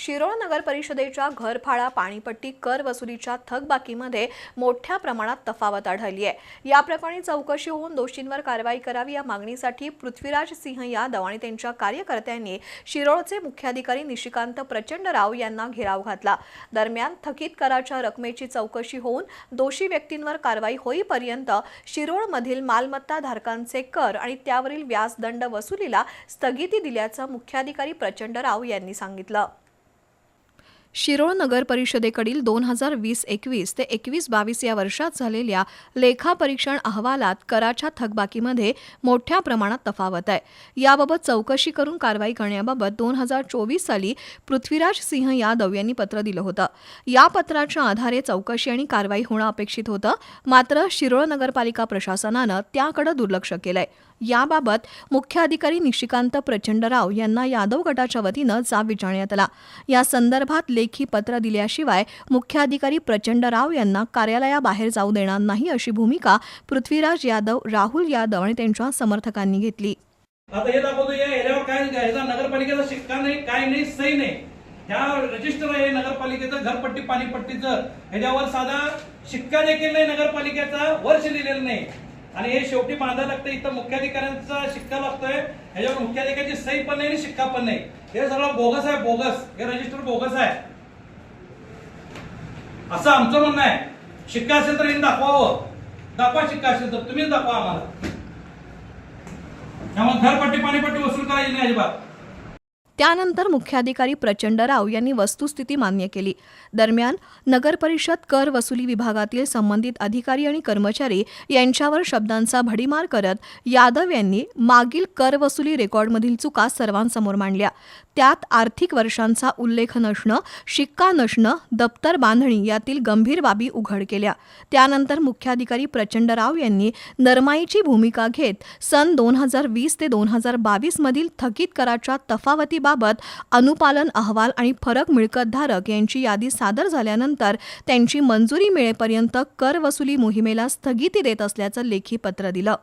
शिरोळ नगर परिषदेच्या घरफाळा पाणीपट्टी कर वसुलीच्या थकबाकीमध्ये मोठ्या प्रमाणात तफावत आढळली आहे. या प्रकरणी चौकशी होऊन दोषींवर कारवाई करावी या मागणीसाठी पृथ्वीराज सिंह यादव आणि त्यांच्या कार्यकर्त्यांनी शिरोळचे मुख्याधिकारी निशिकांत प्रचंड राव यांना घेराव घातला. दरम्यान थकीत कराच्या रकमेची चौकशी होऊन दोषी व्यक्तींवर कारवाई होईपर्यंत शिरोळमधील मालमत्ता धारकांचे कर आणि त्यावरील व्याजदंड वसुलीला स्थगिती दिल्याचं मुख्याधिकारी प्रचंड राव यांनी सांगितलं. शिरोळ नगर परिषदेकडील दोन हजार वीस एकवीस ते एकवीस बावीस या वर्षात झालेल्या लेखापरीक्षण अहवालात कराच्या थकबाकीमध्ये मोठ्या प्रमाणात तफावत आहे. याबाबत चौकशी करून कारवाई करण्याबाबत दोन हजार चोवीस साली पृथ्वीराज सिंह यादव यांनी पत्र दिलं होतं. या पत्राच्या आधारे चौकशी आणि कारवाई होणं अपेक्षित होतं. मात्र शिरोळ नगरपालिका प्रशासनानं त्याकडे दुर्लक्ष केलंय. याबाबत मुख्य अधिकारी निशिकांत प्रचंडराव यांना यादव गटाच्या वतीनं जाब विचारण्यात आला. या संदर्भात लेखी पत्र दिल्याशिवाय मुख्याधिकारी प्रचंडराव यांना कार्यालयाबाहेर जाऊ देणार नाही अशी भूमिका पृथ्वीराज यादव राहुल यादव आणि त्यांच्या समर्थकांनी घेतली. आता हे दाखवतो या एरियावर काय ह्याचा नगरपालिकेचा शिक्का नाही काय नाही सही नाही. ह्या रजिस्टर आहे नगरपालिकेचं घरपट्टी पाणीपट्टीचं. ह्याच्यावर साधा शिक्का देखील नाही नगरपालिकेचा वर्ष लिहिलेलं नाही. आणि हे शेवटी बांधा लागतं इथं मुख्याधिकाऱ्यांचा शिक्का लागतोय. ह्याच्यावर मुख्याधिकाऱ्याची सही पण नाही आणि शिक्का पण नाही. हे सगळं बोगस आहे बोगस. हे रजिस्टर बोगस आहे. असं आमचं म्हणणं आहे. शिक्का असेल तर येईन दाखवावं. दाखवा शिक्का असेल तर तुम्हीच दाखवा आम्हाला. त्यामुळे घरपट्टी पाणीपट्टी वसूल करायची नाही अजिबात. त्यानंतर मुख्याधिकारी प्रचंडराव यांनी वस्तुस्थिती मान्य केली. दरम्यान नगरपरिषद कर वसुली विभागातील संबंधित अधिकारी आणि कर्मचारी यांच्यावर शब्दांचा भडीमार करत यादव यांनी मागील कर वसुली रेकॉर्डमधील चुका सर्वांसमोर मांडल्या. त्यात आर्थिक वर्षांचा उल्लेख नसणं शिक्का नसणं दप्तर बांधणी यातील गंभीर बाबी उघड केल्या. त्यानंतर मुख्याधिकारी प्रचंडराव यांनी नरमाईची भूमिका घेत सन दोन हजार वीस ते दोन हजार बावीसमधील थकीत कराच्या तफावतीबाबत अनुपालन अहवाल आणि फरक मिळकतधारक यांची यादी सादर झाल्यानंतर त्यांची मंजुरी मिळेपर्यंत कर वसुली मोहिमेला स्थगिती देत असल्याचं लेखी पत्र दिलं.